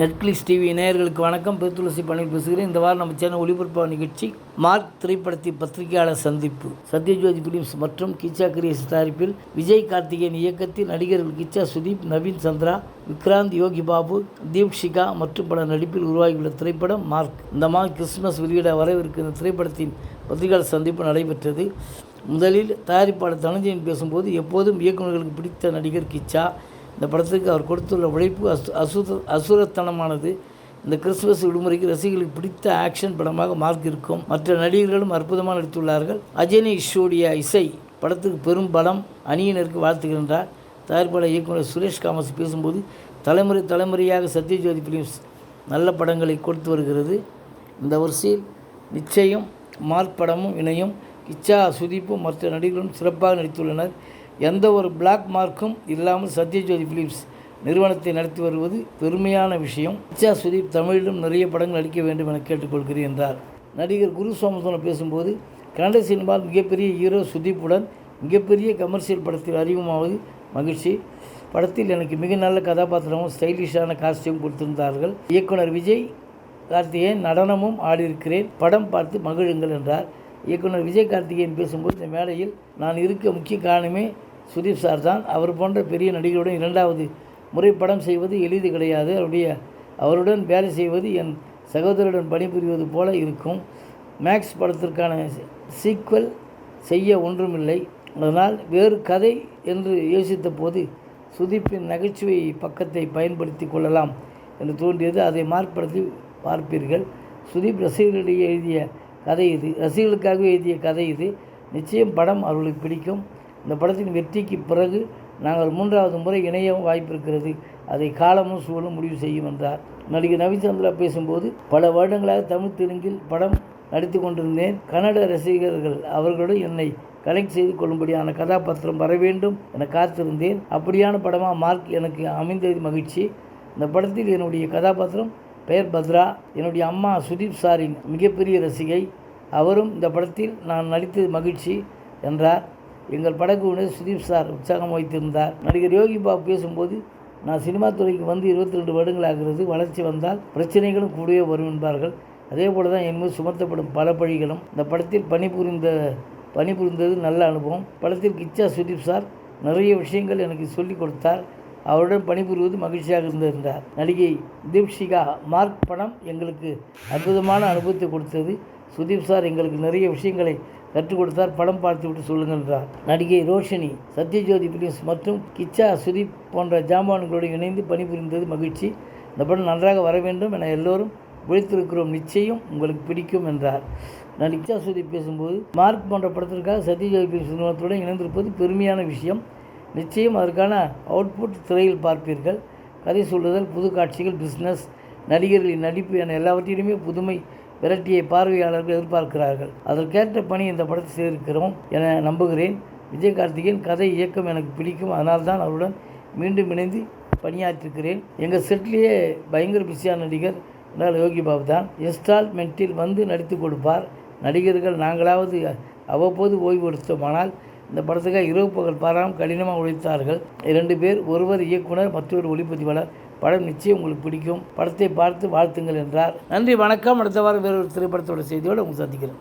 Netflix TV நேயர்களுக்கு வணக்கம். பெருத்துளசி பணியில் பேசுகிறேன். இந்த வாரம் நம்ம சேனல் ஒளிபரப்பு நிகழ்ச்சி மார்க் திரைப்படத்தின் பத்திரிகையாளர் சந்திப்பு. சத்யஜோதி பிலிம்ஸ் மற்றும் கிச்சா கிரியேஸ் தயாரிப்பில் விஜய் கார்த்திகேயன் இயக்கத்தில் நடிகர்கள் கிச்சா சுதீப் நவீன் சந்திரா விக்ராந்த் யோகி பாபு தீப்ஷிகா மற்றும் பல நடிப்பில் உருவாகியுள்ள திரைப்படம் மார்க். இந்த மார்க் கிறிஸ்துமஸ் வெளியிட வரவிருக்கும் இந்த திரைப்படத்தின் பத்திரிகையாளர் சந்திப்பு நடைபெற்றது. முதலில் தயாரிப்பாளர் தனஞ்சயன் பேசும்போது எப்போதும் இயக்குநர்களுக்கு பிடித்த நடிகர் கிச்சா இந்த படத்துக்கு அவர் கொடுத்துள்ள உழைப்பு அசு அசுர அசுரத்தனமானது. இந்த கிறிஸ்துமஸ் விடுமுறைக்கு ரசிகர்களுக்கு பிடித்த ஆக்ஷன் படமாக மார்க் இருக்கும். மற்ற நடிகர்களும் அற்புதமாக நடித்துள்ளார்கள். அஜினி ஷோடைய இசை படத்துக்கு பெரும் பலம் அணியினருக்கு வாழ்த்துகின்றார் தயாரிப்பாளர் இயக்குனர் சுரேஷ் காமஸ் பேசும்போது தலைமுறை தலைமுறையாக சத்யஜோதி ஃபிலிம்ஸ் நல்ல படங்களை கொடுத்து வருகிறது. இந்த வரிசையில் நிச்சயம் மார்க் படமும் இணையும். இச்சா சுதீப்பும் மற்ற நடிகர்களும் சிறப்பாக நடித்துள்ளனர். எந்த ஒரு பிளாக் மார்க்கும் இல்லாமல் சத்யஜோதி ஃபிலிம்ஸ் நிறுவனத்தை நடத்தி வருவது பெருமையான விஷயம். இச்சா சுதீப் தமிழிலும் நிறைய படங்கள் நடிக்க வேண்டும் என கேட்டுக்கொள்கிறேன் என்றார். நடிகர் குரு சோமசுவரன் பேசும்போது கன்னட சினிமாவில் மிகப்பெரிய ஹீரோ சுதீப்புடன் மிகப்பெரிய கமர்ஷியல் படத்தில் அறிமுகமாவது மகிழ்ச்சி. படத்தில் எனக்கு மிக நல்ல கதாபாத்திரமும் ஸ்டைலிஷான காஸ்டியூம் கொடுத்திருந்தார்கள். இயக்குனர் விஜய் கார்த்திகேயன் நடனமும் ஆடியிருக்கிறேன். படம் பார்த்து மகிழுங்கள் என்றார். இயக்குனர் விஜய் கார்த்திகேயன் பேசும்போது இந்த மேடையில் நான் இருக்க முக்கிய காரணமே சுதீப் சார் தான் அவர் போன்ற பெரிய நடிகருடன் இரண்டாவது முறை படம் செய்வது எளிது கிடையாது. அவருடைய அவருடன் வேலை செய்வது என் சகோதரருடன் பணிபுரிவது போல இருக்கும். மேக்ஸ் படத்திற்கான சீக்வல் செய்ய ஒன்றுமில்லை. அதனால் வேறு கதை என்று யோசித்த போது சுதீப்பின் நகைச்சுவை பக்கத்தை பயன்படுத்தி கொள்ளலாம் என்று தோன்றியது. அதை மார்படுத்தி பார்ப்பீர்கள். சுதீப் ரசிகர்களிடையே எழுதிய கதை இது. ரசிகர்களுக்காகவே எழுதிய கதை இது. நிச்சயம் படம் அவர்களுக்கு பிடிக்கும். இந்த படத்தின் வெற்றிக்கு பிறகு நாங்கள் மூன்றாவது முறை இணையவும் வாய்ப்பு இருக்கிறது அதை காலமும் சூழலும் முடிவு செய்யும் என்றார். நடிகர் நவிச்சந்திரா பேசும்போது பல வருடங்களாக தமிழ் தெலுங்கில் படம் நடித்து கொண்டிருந்தேன். கன்னட ரசிகர்கள் அவர்களுடன் என்னை கனெக்ட் செய்து கொள்ளும்படியான கதாபாத்திரம் வர வேண்டும் என காத்திருந்தேன். அப்படியான படமாக மார்க் எனக்கு அமைந்தது மகிழ்ச்சி. இந்த படத்தில் என்னுடைய கதாபாத்திரம் பெயர் பத்ரா. என்னுடைய அம்மா சுதீப் சாரின் மிகப்பெரிய ரசிகை. அவரும் இந்த படத்தில் நான் நடித்தது மகிழ்ச்சி என்றார். எங்கள் படக்குழுவினர் சுதீப் சார் உற்சாகம் வைத்திருந்தார். நடிகர் யோகி பாபு பேசும்போது நான் சினிமா துறைக்கு வந்து இருபத்தி ரெண்டு வருடங்கள் ஆகிறது. வளர்ச்சி வந்தால் பிரச்சனைகளும் கூடவே வரும் என்பார்கள். அதே போல தான் என் மீது சுமத்தப்படும் பல பழிகளும். இந்த படத்தில் பணிபுரிந்த பணிபுரிந்தது நல்ல அனுபவம். படத்தில் கிச்சா சுதீப் சார் நிறைய விஷயங்கள் எனக்கு சொல்லிக் கொடுத்தார். அவருடன் பணிபுரிவது மகிழ்ச்சியாக இருந்திருந்தார் நடிகை தீப்ஷிகா மார்க் படம் எங்களுக்கு அற்புதமான அனுபவத்தை கொடுத்தது. சுதீப் சார் எங்களுக்கு நிறைய விஷயங்களை கற்றுக் கொடுத்தார் படம் பார்த்து விட்டு சொல்லுங்கள் என்றார் நடிகை ரோஷினி சத்யஜோதி பிலிம்ஸ் மற்றும் கிச்சா சுதீப் போன்ற ஜாமான்களோடு இணைந்து பணிபுரிந்தது மகிழ்ச்சி. இந்த படம் நன்றாக வர வேண்டும் என எல்லோரும் உழைத்திருக்கிறோம் நிச்சயம் உங்களுக்கு பிடிக்கும் என்றார். நான் கிச்சா சுதீப் பேசும்போது மார்க் போன்ற படத்திற்காக சத்யஜோதி பிலிம்ஸ் நிறுவனத்துடன் இணைந்திருப்பது பெருமையான விஷயம். நிச்சயம் அதற்கான அவுட்புட் திரையில் பார்ப்பீர்கள். கதை சொல்லுதல் புது காட்சிகள் பிஸ்னஸ் நடிகர்களின் நடிப்பு என எல்லாவற்றிலுமே புதுமை விரட்டியை பார்வையாளர்கள் எதிர்பார்க்கிறார்கள். அதற்கேற்ற பணி இந்த படத்தை செய்திருக்கிறோம் என நம்புகிறேன். விஜய் கார்த்திகேயன் கதை இயக்கம் எனக்கு பிடிக்கும். அதனால் தான் அவருடன் மீண்டும் இணைந்து பணியாற்றிருக்கிறேன் எங்கள் செட்லேயே பயங்கர பிஸியான நடிகர் என்றால் யோகி பாபு தான். இன்ஸ்டால்மெண்ட்டில் வந்து நடித்து கொடுப்பார். நடிகர்கள் நாங்களாவது அவ்வப்போது ஓய்வு எடுத்தோமானால் இந்த படத்துக்காக இரவு பகல் பாராமல் கடினமாக உழைத்தார்கள். இரண்டு பேர் ஒருவர் இயக்குனர் மற்றொரு ஒளிப்பதிவாளர். படம் நிச்சயம் உங்களுக்கு பிடிக்கும். படத்தை பார்த்து வாழ்த்துங்கள் என்றார். நன்றி வணக்கம். அடுத்த வாரம் வேறொரு திரைப்படத்தோட செய்தியோடு உங்களை சந்திக்கிறேன்.